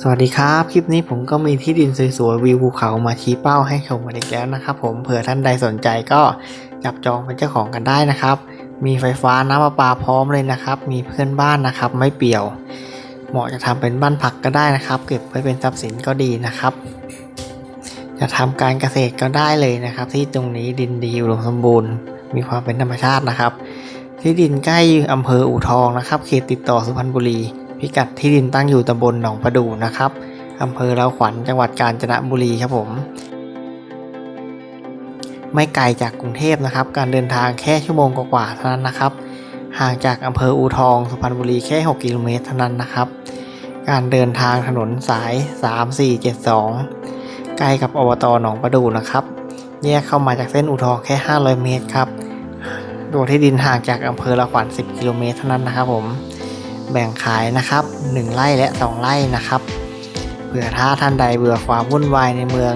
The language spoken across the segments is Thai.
สวัสดีครับ คลิปนี้ผมก็มีที่ดินสวยๆวิวภูเขามาชี้เป้าให้ชมกันอีกแล้วนะครับผมเผื่อท่านใดสนใจก็จับจองเป็นเจ้าของกันได้นะครับ มีไฟฟ้าน้ำประปาพร้อมเลยนะครับ มีเพื่อนบ้านนะครับ ไม่เปี่ยว เหมาะจะทำเป็นบ้านพักก็ได้นะครับ เก็บไว้เป็นทรัพย์สินก็ดีนะครับ จะทำการเกษตรก็ได้เลยนะครับ ที่ตรงนี้ดินดีอุดมสมบูรณ์ มีความเป็นธรรมชาตินะครับ ที่ดินใกล้อำเภออู่ทองนะครับเขตติดต่อสุพรรณบุรี พิกัดที่ดินตั้งอยู่ตำบลหนองประดูนะครับอำเภอเราขวัญจังหวัดกาญจนบุรีครับผม ไม่ไกลจากกรุงเทพนะครับ การเดินทางแค่ชั่วโมงกว่าๆเท่านั้นนะครับ ห่างจากอำเภออูทองสุพรรณบุรีแค่ 6 กิโลเมตรเท่านั้นนะครับ การเดินทางถนนสาย 3472 ใกล้กับอบตหนองประดูนะครับแยกเข้ามาจากเส้นอูทองแค่ 500 เมตรครับตัวที่ดินห่างจากอำเภอละขวัญ10 กิโลเมตรเท่านั้นนะครับผม แบ่งขายนะครับ 1 ไร่และ 2 ไร่นะครับเผื่อถ้าท่านใดเบื่อความวุ่นวายในเมือง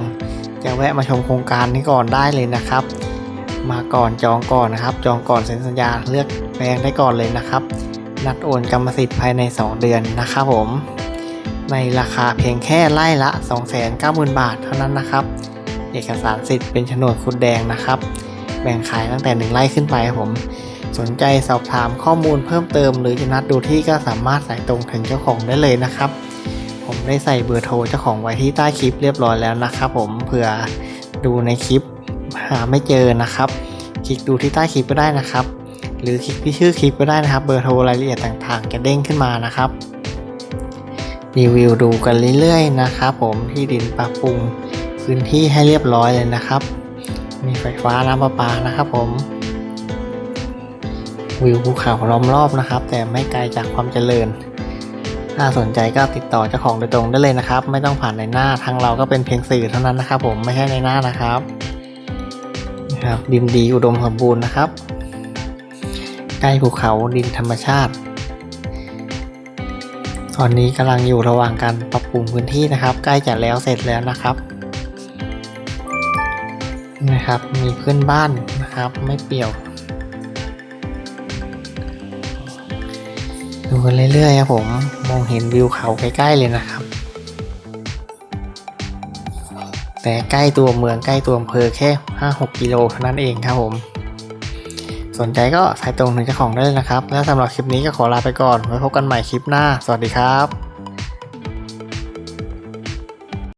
จะแวะมาชมโครงการนี้ก่อนได้เลยนะครับ มาก่อนจองก่อนนะครับ จองก่อนเซ็นสัญญาเลือกแปลงได้ก่อนเลยนะครับ นัดโอนกรรมสิทธิ์ภายใน 2 เดือนนะครับผม ในราคาเพียงแค่ไร่ละ 290,000 บาทเท่านั้นนะครับ เอกสารสิทธิ์เป็นโฉนดคุดแดงนะครับ แบ่งขายตั้งแต่ 1 ไร่ขึ้นไปครับผม สนใจสอบถามข้อมูลเพิ่มเติม หรือจะนัดดูที่ก็สามารถสายตรงถึงเจ้าของได้เลยนะครับ ผมได้ใส่เบอร์โทรเจ้าของไว้ที่ใต้คลิปเรียบร้อยแล้วนะครับ ผมเผื่อดูในคลิปหาไม่เจอนะครับ คลิกดูที่ใต้คลิปก็ได้นะครับ หรือคลิกที่ชื่อคลิปก็ได้นะครับ เบอร์โทรรายละเอียดต่างๆ จะเด้งขึ้นมานะครับรีวิวดูกันเรื่อยๆนะครับผมที่ดินปรับปรุงพื้นที่ให้เรียบร้อยเลยนะครับ มีไฟฟ้าน้ำประปานะครับผม วิวภูเขาล้อมรอบนะครับ แต่ไม่ไกลจากความเจริญ ถ้าสนใจก็ติดต่อเจ้าของโดยตรงได้เลยนะครับ ไม่ต้องผ่านในหน้าทางเราก็เป็นเพียงสื่อเท่านั้นนะครับ ผมไม่ใช่ในหน้านะครับนะครับดินดีอุดมสมบูรณ์นะครับ ใกล้ภูเขาดินธรรมชาติ ตอนนี้กำลังอยู่ระหว่างการปรับปรุงพื้นที่นะครับ ใกล้จะแล้วเสร็จแล้วนะครับนี่นะครับ มีเพื่อนบ้านนะครับ ไม่เปี่ยว ดูกันเรื่อยๆครับผม มองเห็นวิวเขาใกล้ๆเลยนะครับ แต่ใกล้ตัวเมืองใกล้ตัวอำเภอแค่ 5-6 กิโลเท่านั้นเองครับผม สนใจก็สายตรงถึงเจ้าของได้เลยนะครับ และสำหรับคลิปนี้ก็ขอลาไปก่อนไว้พบกันใหม่คลิปหน้า สวัสดีครับ